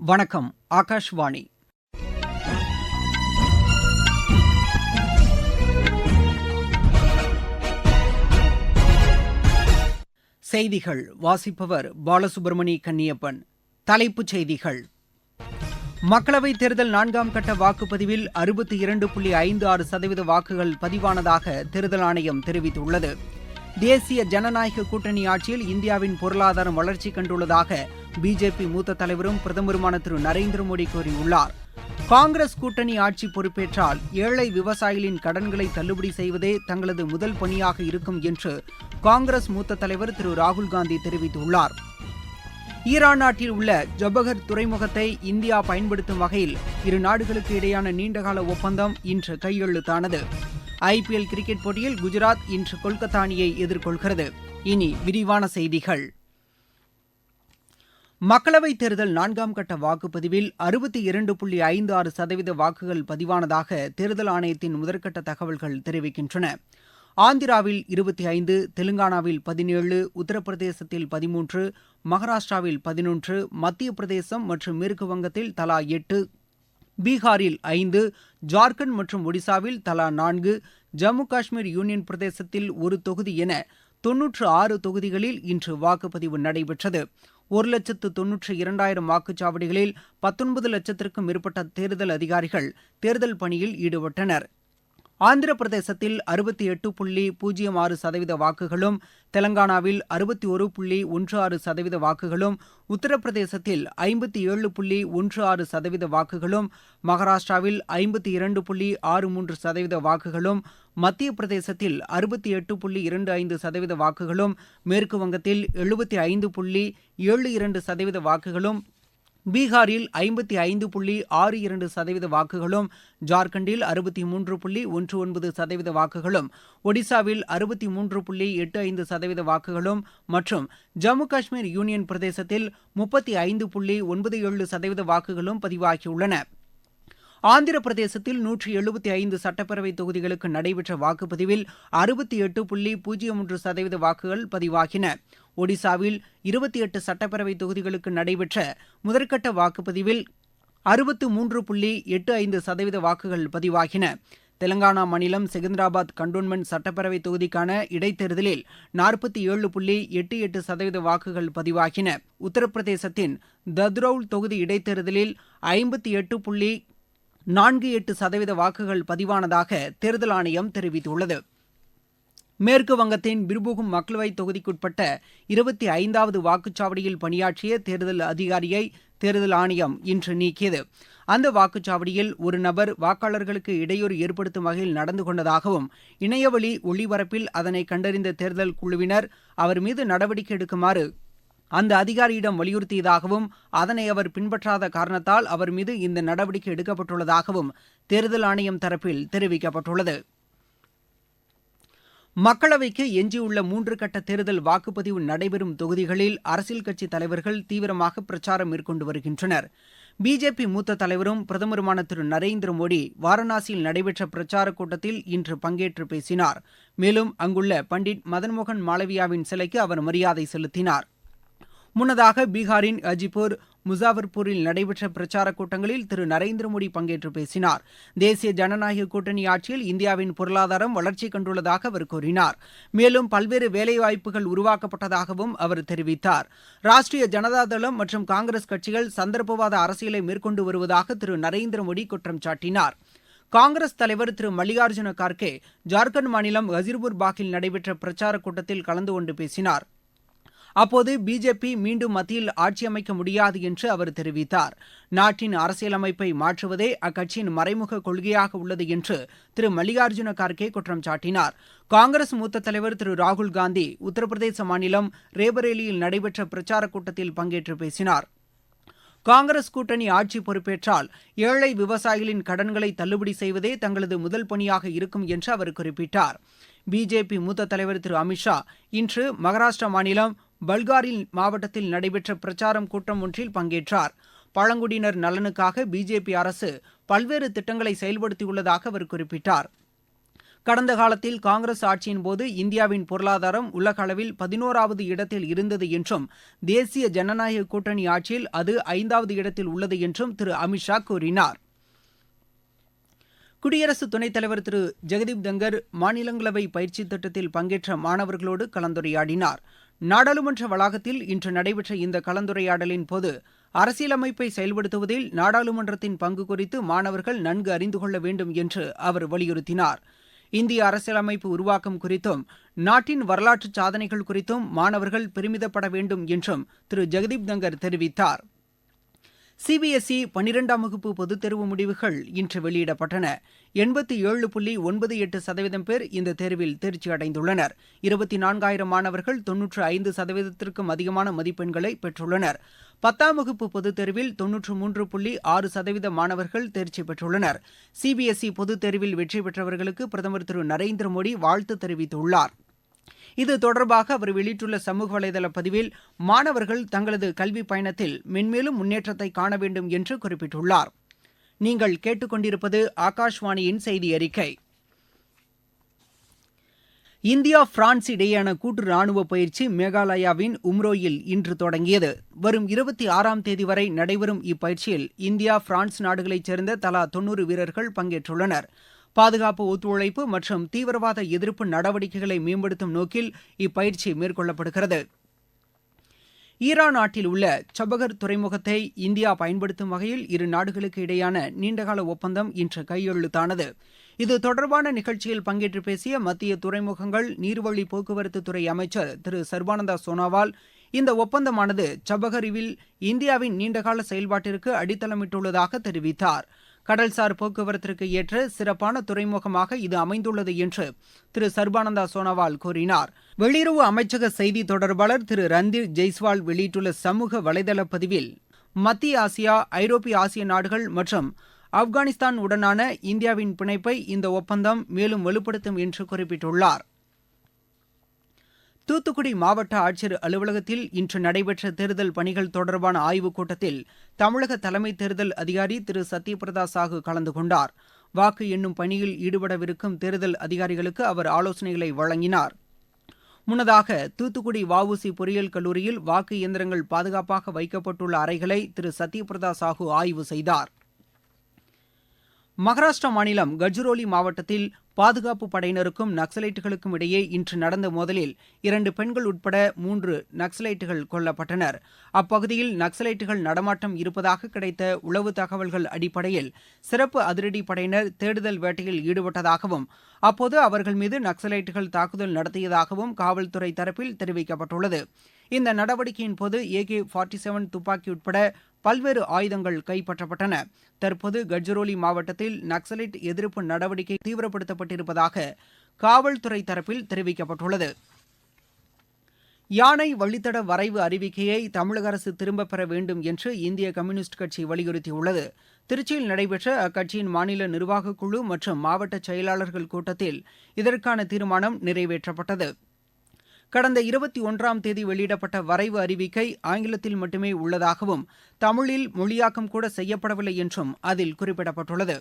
வணக்கம் ஆகாஷ்வாணி. செய்திகள். வாசிப்பவர் பாலசுப்ரமணி கன்னியப்பன். தலைப்புச் செய்திகள். மக்களவைத் தேர்தல் நான்காம் கட்ட வாக்குப்பதிவில் அறுபத்தி இரண்டு புள்ளி ஐந்து ஆறு சதவீத வாக்குகள் பதிவானதாக தேர்தல் ஆணையம் தெரிவித்துள்ளது. தேசிய ஜனநாயக கூட்டணி ஆட்சியில் இந்தியாவின் பொருளாதாரம் வளர்ச்சி கண்டுள்ளதாக பிஜேபி மூத்த தலைவரும் பிரதமருமான திரு நரேந்திர மோடி கூறியுள்ளார். காங்கிரஸ் கூட்டணி ஆட்சி பொறுப்பேற்றால் ஏழை விவசாயிகளின் கடன்களை தள்ளுபடி செய்வதே தங்களது முதல் பணியாக இருக்கும் என்று காங்கிரஸ் மூத்த தலைவர் திரு ராகுல் காந்தி தெரிவித்துள்ளார். ஈரான் நாட்டில் உள்ள ஜபகர் துறைமுகத்தை இந்தியா பயன்படுத்தும் வகையில் இரு நாடுகளுக்கு இடையான நீண்டகால ஒப்பந்தம் இன்று கையெழுத்தானது. ஐபிஎல் கிரிக்கெட் போட்டியில் குஜராத் இன்று கொல்கத்தா அணியை எதிர்கொள்கிறது. இனி விரிவான செய்திகள். மக்களவைத் தேர்தல் நான்காம் கட்ட வாக்குப்பதிவில் அறுபத்தி இரண்டு புள்ளி ஐந்து ஆறு சதவீத வாக்குகள் பதிவானதாக தேர்தல் ஆணையத்தின் முதற்கட்ட தகவல்கள் தெரிவிக்கின்றன. ஆந்திராவில் இருபத்தி ஐந்து தெலுங்கானாவில் பதினேழு உத்தரப்பிரதேசத்தில் பதிமூன்று மகாராஷ்டிராவில் பதினொன்று மத்திய பிரதேசம் மற்றும் மேற்கு வங்கத்தில் தலா எட்டு பீகாரில் ஐந்து ஜார்க்கண்ட் மற்றும் ஒடிசாவில் தலா நான்கு ஜம்மு காஷ்மீர் யூனியன் பிரதேசத்தில் ஒரு தொகுதி என தொன்னூற்று ஆறு தொகுதிகளில் இன்று வாக்குப்பதிவு நடைபெற்றது. ஒரு லட்சத்து தொன்னூற்றி இரண்டாயிரம் வாக்குச்சாவடிகளில் பத்தொன்பது லட்சத்திற்கும் மேற்பட்ட தேர்தல் அதிகாரிகள் தேர்தல் பணியில் ஈடுபட்டனர். ஆந்திர பிரதேசத்தில் அறுபத்தி எட்டு புள்ளி பூஜ்ஜியம் ஆறு சதவீத வாக்குகளும் தெலங்கானாவில் அறுபத்தி ஒரு புள்ளி ஒன்று ஆறு சதவீத வாக்குகளும் உத்தரப்பிரதேசத்தில் ஐம்பத்தி ஏழு புள்ளி ஒன்று ஆறு சதவீத வாக்குகளும் மகாராஷ்டிராவில் ஐம்பத்தி இரண்டு புள்ளி ஆறு மூன்று சதவீத வாக்குகளும் மத்திய பிரதேசத்தில் அறுபத்தி எட்டு புள்ளி இரண்டு ஐந்து சதவீத வாக்குகளும் மேற்கு வங்கத்தில் எழுபத்தி ஐந்து புள்ளி ஏழு இரண்டு சதவீத வாக்குகளும் பீகாரில் ஐம்பத்தி ஐந்து புள்ளி ஆறு இரண்டு சதவீத வாக்குகளும் ஜார்க்கண்டில் அறுபத்தி மூன்று புள்ளி ஒன்று ஒன்பது சதவீத வாக்குகளும் ஒடிசாவில் அறுபத்தி மூன்று புள்ளி எட்டு ஐந்து சதவீத வாக்குகளும் மற்றும் ஜம்மு காஷ்மீர் யூனியன் பிரதேசத்தில் முப்பத்தி ஐந்து புள்ளி ஒன்பது ஏழு சதவீத வாக்குகளும் பதிவாகியுள்ளன. ஆந்திர பிரதேசத்தில் நூற்றி எழுபத்தி ஐந்து சட்டப்பேரவை தொகுதிகளுக்கு நடைபெற்ற வாக்குப்பதிவில் அறுபத்தி எட்டு புள்ளி பூஜ்ஜியம் ஒன்று சதவீத வாக்குகள் பதிவாகின. ஒடிசாவில் இருபத்தி எட்டு சட்டப்பேரவை தொகுதிகளுக்கு நடைபெற்ற முதற்கட்ட வாக்குப்பதிவில் அறுபத்து மூன்று புள்ளி எட்டு ஐந்து சதவீத வாக்குகள் பதிவாகின. தெலங்கானா மாநிலம் செகந்திராபாத் கண்டோன்மெண்ட் சட்டப்பேரவை தொகுதிக்கான இடைத்தேர்தலில் நாற்பத்தி ஏழு புள்ளி எட்டு எட்டு சதவீத வாக்குகள் பதிவாகின. உத்தரப்பிரதேசத்தின் தத்ரவுல் தொகுதி இடைத்தேர்தலில் ஐம்பத்தி எட்டு புள்ளி நான்கு எட்டு சதவீத வாக்குகள் பதிவானதாக தேர்தல் ஆணையம் தெரிவித்துள்ளது. மேற்கு வங்கத்தின் பிர்புகும் மக்களவை தொகுதிக்குட்பட்ட இருபத்தி ஐந்தாவது வாக்குச்சாவடியில் பணியாற்றிய தேர்தல் அதிகாரியை தேர்தல் ஆணையம் இன்று நீக்கியது. அந்த வாக்குச்சாவடியில் ஒரு நபர் வாக்காளர்களுக்கு இடையூறு ஏற்படுத்தும் வகையில் நடந்து கொண்டதாகவும் இணையவழி ஒளிபரப்பில் அதனை கண்டறிந்த தேர்தல் குழுவினர் அவர் மீது நடவடிக்கை எடுக்குமாறு அந்த அதிகாரியிடம் வலியுறுத்தியதாகவும் அதனை அவர் பின்பற்றாத காரணத்தால் அவர் மீது இந்த நடவடிக்கை எடுக்கப்பட்டுள்ளதாகவும் தேர்தல் ஆணையம் தரப்பில் தெரிவிக்கப்பட்டுள்ளது. மக்களவைக்கு எஞ்சியுள்ள மூன்று கட்ட தேர்தல் வாக்குப்பதிவு நடைபெறும் தொகுதிகளில் அரசியல் கட்சித் தலைவர்கள் தீவிரமாக பிரச்சாரம் மேற்கொண்டு வருகின்றனர். பிஜேபி மூத்த தலைவரும் பிரதமருமான திரு நரேந்திர மோடி வாரணாசியில் நடைபெற்ற பிரச்சாரக் கூட்டத்தில் இன்று பங்கேற்று பேசினார். மேலும் அங்குள்ள பண்டிட் மதன்மோகன் மாளவியாவின் சிலைக்கு அவர் மரியாதை செலுத்தினார். முன்னதாக பீகாரின் ஹஜிபூர் முசாஃபர்பூரில் நடைபெற்ற பிரச்சாரக் கூட்டங்களில் திரு. நரேந்திர மோடி பங்கேற்று பேசினார். தேசிய ஜனநாயக கூட்டணி ஆட்சியில் இந்தியாவின் பொருளாதாரம் வளர்ச்சி கண்டுள்ளதாக அவர் கூறினார். மேலும் பல்வேறு வேலைவாய்ப்புகள் உருவாக்கப்பட்டதாகவும் அவர் தெரிவித்தார். ராஷ்டிரிய ஜனதாதளம் மற்றும் காங்கிரஸ் கட்சிகள் சந்தர்ப்பவாத அரசியலை மேற்கொண்டு வருவதாக திரு. நரேந்திர மோடி குற்றம் சாட்டினார். காங்கிரஸ் தலைவர் திரு. மல்லிகார்ஜுன கார்கே ஜார்க்கண்ட் மாநிலம் ஹசிர்பூர் பாகில் நடைபெற்ற பிரச்சாரக் கூட்டத்தில் கலந்து கொண்டு பேசினார். அப்போது பிஜேபி மீண்டும் மத்தியில் ஆட்சி அமைக்க முடியாது என்று அவர் தெரிவித்தார். நாட்டின் அரசியலமைப்பை மாற்றுவதே அக்கட்சியின் மறைமுக கொள்கையாக உள்ளது என்று திரு மல்லிகார்ஜுன கார்கே குற்றம் சாட்டினார். காங்கிரஸ் மூத்த தலைவர் திரு ராகுல் காந்தி உத்தரப்பிரதேச மாநிலம் ரேபரேலியில் நடைபெற்ற பிரச்சாரக் கூட்டத்தில் பங்கேற்று பேசினார். காங்கிரஸ் கூட்டணி ஆட்சி பொறுப்பேற்றால் ஏழை விவசாயிகளின் கடன்களை தள்ளுபடி செய்வதே தங்களது முதல் பணியாக இருக்கும் என்று அவர் குறிப்பிட்டார். பிஜேபி மூத்த தலைவர் திரு அமித்ஷா இன்று மகாராஷ்டிரா மாநிலம் பல்காரில் மாவட்டத்தில் நடைபெற்ற பிரச்சாரம் கூட்டம் ஒன்றில் பங்கேற்றார். பழங்குடியினர் நலனுக்காக பிஜேபி அரசு பல்வேறு திட்டங்களை செயல்படுத்தியுள்ளதாக அவர் குறிப்பிட்டார். கடந்த காலத்தில் காங்கிரஸ் ஆட்சியின் போது இந்தியாவின் பொருளாதாரம் உலக அளவில் பதினோராவது இடத்தில் இருந்தது என்றும் தேசிய ஜனநாயக கூட்டணி ஆட்சியில் அது ஐந்தாவது இடத்தில் உள்ளது என்றும் திரு. அமித்ஷா கூறினார். குடியரசு துணைத் தலைவர் திரு. ஜெகதீப் தங்கர் மாநிலங்களவை பயிற்சி திட்டத்தில் பங்கேற்ற மாணவர்களோடு கலந்துரையாடினார். நாடாளுமன்ற வளாகத்தில் இன்று நடைபெற்ற இந்த கலந்துரையாடலின் போது அரசியலமைப்பை செயல்படுத்துவதில் நாடாளுமன்றத்தின் பங்கு குறித்து மாணவர்கள் நன்கு அறிந்து கொள்ள வேண்டும் என்று அவர் வலியுறுத்தினார். இந்திய அரசியலமைப்பு உருவாக்கம் குறித்தும் நாட்டின் வரலாற்று சாதனைகள் குறித்தும் மாணவர்கள் பெருமிதப்பட வேண்டும் என்றும் திரு. ஜெகதீப் தங்கர் தெரிவித்தார். சிபிஎஸ்இ பன்னிரெண்டாம் வகுப்பு பொதுத் தேர்வு முடிவுகள் இன்று வெளியிடப்பட்டன. எண்பத்தி ஏழு புள்ளி ஒன்பது எட்டு சதவீதம் பேர் இந்த தேர்வில் தேர்ச்சி அடைந்துள்ளனர். இருபத்தி நான்காயிரம் மாணவர்கள் தொன்னூற்று ஐந்து சதவீதத்திற்கும் அதிகமான மதிப்பெண்களை பெற்றுள்ளனர். பத்தாம் வகுப்பு பொதுத் தேர்வில் தொன்னூற்று மூன்று புள்ளி ஆறு சதவீத மாணவர்கள் தேர்ச்சி பெற்றுள்ளனர். சிபிஎஸ்இ பொதுத் தேர்வில் வெற்றி பெற்றவர்களுக்கு பிரதமர் திரு நரேந்திர மோடி வாழ்த்து தெரிவித்துள்ளார். இது தொடர்பாக அவர் வெளியிட்டுள்ள சமூக வலைதள பதிவில் மாணவர்கள் தங்களது கல்வி பயணத்தில் மென்மேலும் முன்னேற்றத்தை காண வேண்டும் என்று குறிப்பிட்டுள்ளார். நீங்கள் கேட்டுக்கொண்டிருப்பது ஆகாஷ்வாணியின் செய்தி அறிக்கை. இந்தியா பிரான்ஸ் இடையேயான கூட்டு ராணுவ பயிற்சி மேகாலயாவின் உம்ரோயில் இன்று தொடங்கியது. வரும் இருபத்தி ஆறாம் தேதி வரை நடைபெறும் இப்பயிற்சியில் இந்தியா பிரான்ஸ் நாடுகளைச் சேர்ந்த தலா தொன்னூறு வீரர்கள் பங்கேற்றுள்ளனர். பாதுகாப்பு ஒத்துழைப்பு மற்றும் தீவிரவாத எதிர்ப்பு நடவடிக்கைகளை மேம்படுத்தும் நோக்கில் இப்பயிற்சி மேற்கொள்ளப்படுகிறது. ஈரான் நாட்டில் உள்ள சபகர் துறைமுகத்தை இந்தியா பயன்படுத்தும் வகையில் இரு நாடுகளுக்கு இடையான நீண்டகால ஒப்பந்தம் இன்று கையெழுத்தானது. இது தொடர்பான நிகழ்ச்சியில் பங்கேற்று பேசிய மத்திய துறைமுகங்கள் நீர்வழி போக்குவரத்து துறை அமைச்சர் திரு சர்பானந்தா சோனாவால் இந்த ஒப்பந்தமானது சபகரிவில் இந்தியாவின் நீண்டகால செயல்பாட்டிற்கு அடித்தளமிட்டுள்ளதாக தெரிவித்தார். கடல்சார் போக்குவரத்திற்கு ஏற்ற சிறப்பான துறைமுகமாக இது அமைந்துள்ளது என்று திரு சர்பானந்தா சோனோவால் கூறினார். வெளியுறவு அமைச்சக செய்தி தொடர்பாளர் திரு ரந்தீர் ஜெய்ஸ்வால் வெளியிட்டுள்ள சமூக வலைதள பதிவில் மத்திய ஆசியா ஐரோப்பிய ஆசிய நாடுகள் மற்றும் ஆப்கானிஸ்தான் உடனான இந்தியாவின் பிணைப்பை இந்த ஒப்பந்தம் மேலும் வலுப்படுத்தும் என்று குறிப்பிட்டுள்ளார். தூத்துக்குடி மாவட்ட ஆட்சியர் அலுவலகத்தில் இன்று நடைபெற்ற தேர்தல் பணிகள் தொடர்பான ஆய்வுக் கூட்டத்தில் தமிழக தலைமை தேர்தல் அதிகாரி திரு. சத்யபிரதா சாஹூ கலந்து கொண்டார். வாக்கு எண்ணும் பணியில் ஈடுபடவிருக்கும் தேர்தல் அதிகாரிகளுக்கு அவர் ஆலோசனைகளை வழங்கினார். முன்னதாக தூத்துக்குடி வஉசி பொறியியல் கல்லூரியில் வாக்கு இயந்திரங்கள் பாதுகாப்பாக வைக்கப்பட்டுள்ள அறைகளை திரு. சத்யபிரதா சாஹூ ஆய்வு செய்தார். மகாராஷ்டிரா மாநிலம் கஜ்ரோலி மாவட்டத்தில் பாதுகாப்பு படையினருக்கும் நக்சலைட்டுகளுக்கும் இடையே இன்று நடந்த மோதலில் இரண்டு பெண்கள் உட்பட மூன்று நக்சலைட்டுகள் கொல்லப்பட்டனர். அப்பகுதியில் நக்சலைட்டுகள் நடமாட்டம் இருப்பதாக கிடைத்த உளவு தகவல்கள் அடிப்படையில் சிறப்பு அதிரடி படையினர் தேடுதல் வேட்டையில் ஈடுபட்டதாகவும் அப்போது அவர்கள் மீது நக்சலைட்டுகள் தாக்குதல் நடத்தியதாகவும் காவல்துறை தரப்பில் தெரிவிக்கப்பட்டுள்ளது. இந்த நடவடிக்கையின் போது ஏகே ஃபார்ட்டி செவன் துப்பாக்கி உட்பட பல்வேறு ஆயுதங்கள் கைப்பற்றப்பட்டன. தற்போது கட்ஜரோலி மாவட்டத்தில் நக்சலைட் எதிர்ப்பு நடவடிக்கை தீவிரப்படுத்தப்பட்டிருப்பதாக காவல்துறை தரப்பில் தெரிவிக்கப்பட்டுள்ளது. யானை வழித்தட வரைவு அறிவிக்கையை தமிழக அரசு திரும்பப் பெற வேண்டும் என்று இந்திய கம்யூனிஸ்ட் கட்சி வலியுறுத்தியுள்ளது. திருச்சியில் நடைபெற்ற அக்கட்சியின் மாநில நிர்வாகக் குழு மற்றும் மாவட்ட செயலாளர்கள் கூட்டத்தில் இதற்கான தீர்மானம் நிறைவேற்றப்பட்டது. கடந்த இருபத்தி ஒன்றாம் தேதி வெளியிடப்பட்ட வரைவு அறிவிக்கை ஆங்கிலத்தில் மட்டுமே உள்ளதாகவும் தமிழில் மொழியாக்கம் கூட செய்யப்படவில்லை என்றும் அதில் குறிப்பிடப்பட்டுள்ளது.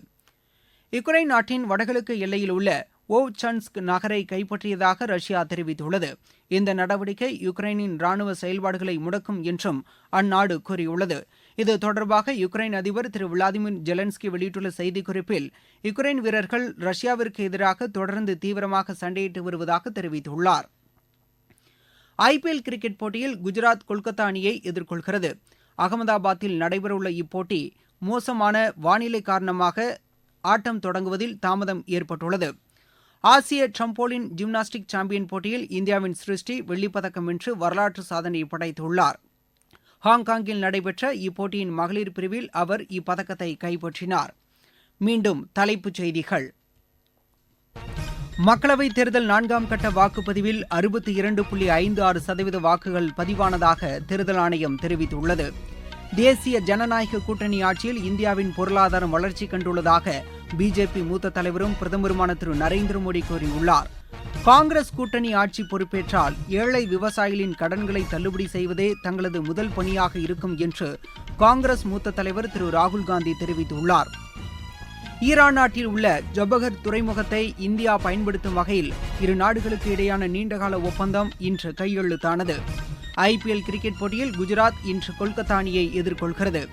யுக்ரைன் நாட்டின் வடகிழக்கு எல்லையில் உள்ள ஓவ்சன்ஸ்க் நகரை கைப்பற்றியதாக ரஷ்யா தெரிவித்துள்ளது. இந்த நடவடிக்கை யுக்ரைனின் ராணுவ செயல்பாடுகளை முடக்கும் என்றும் அந்நாடு கூறியுள்ளது. இது தொடர்பாக யுக்ரைன் அதிபர் திரு விளாடிமிர் ஜெலன்ஸ்கி வெளியிட்டுள்ள செய்திக்குறிப்பில் யுக்ரைன் வீரர்கள் ரஷ்யாவிற்கு எதிராக தொடர்ந்து தீவிரமாக சண்டையிட்டு வருவதாக தெரிவித்துள்ளார். ஐபிஎல் கிரிக்கெட் போட்டியில் குஜராத் கொல்கத்தா அணியை எதிர்கொள்கிறது. அகமதாபாத்தில் நடைபெறவுள்ள இப்போட்டி மோசமான வானிலை காரணமாக ஆட்டம் தொடங்குவதில் தாமதம் ஏற்பட்டுள்ளது. ஆசிய ட்ரம்போலின் ஜிம்னாஸ்டிக் சாம்பியன் போட்டியில் இந்தியாவின் சிருஷ்டி வெள்ளிப்பதக்கம் வென்று வரலாற்று சாதனை படைத்துள்ளார். ஹாங்காங்கில் நடைபெற்ற இப்போட்டியின் மகளிர் பிரிவில் அவர் இப்பதக்கத்தை கைப்பற்றினார். மீண்டும் தலைப்புச் செய்திகள். மக்களவைத் தேர்தல் நான்காம் கட்ட வாக்குப்பதிவில் அறுபத்தி இரண்டு புள்ளி ஐந்து ஆறு சதவீத வாக்குகள் பதிவானதாக தேர்தல் ஆணையம் தெரிவித்துள்ளது. தேசிய ஜனநாயக கூட்டணி ஆட்சியில் இந்தியாவின் பொருளாதாரம் வளர்ச்சி கண்டுள்ளதாக பிஜேபி மூத்த தலைவரும் பிரதமருமான திரு நரேந்திர மோடி கூறியுள்ளார். காங்கிரஸ் கூட்டணி ஆட்சி பொறுப்பேற்றால் ஏழை விவசாயிகளின் கடன்களை தள்ளுபடி செய்வதே தங்களது முதல் பணியாக இருக்கும் என்று காங்கிரஸ் மூத்த தலைவர் திரு ராகுல் காந்தி தெரிவித்துள்ளார். ஈரான் நாட்டில் உள்ள ஜொபகர் துறைமுகத்தை இந்தியா பயன்படுத்தும் வகையில் இரு நாடுகளுக்கு இடையான நீண்டகால ஒப்பந்தம் இன்று கையெழுத்தானது. ஐபிஎல் கிரிக்கெட் போட்டியில் குஜராத் இன்று கொல்கத்தா அணியை எதிர்கொள்கிறது.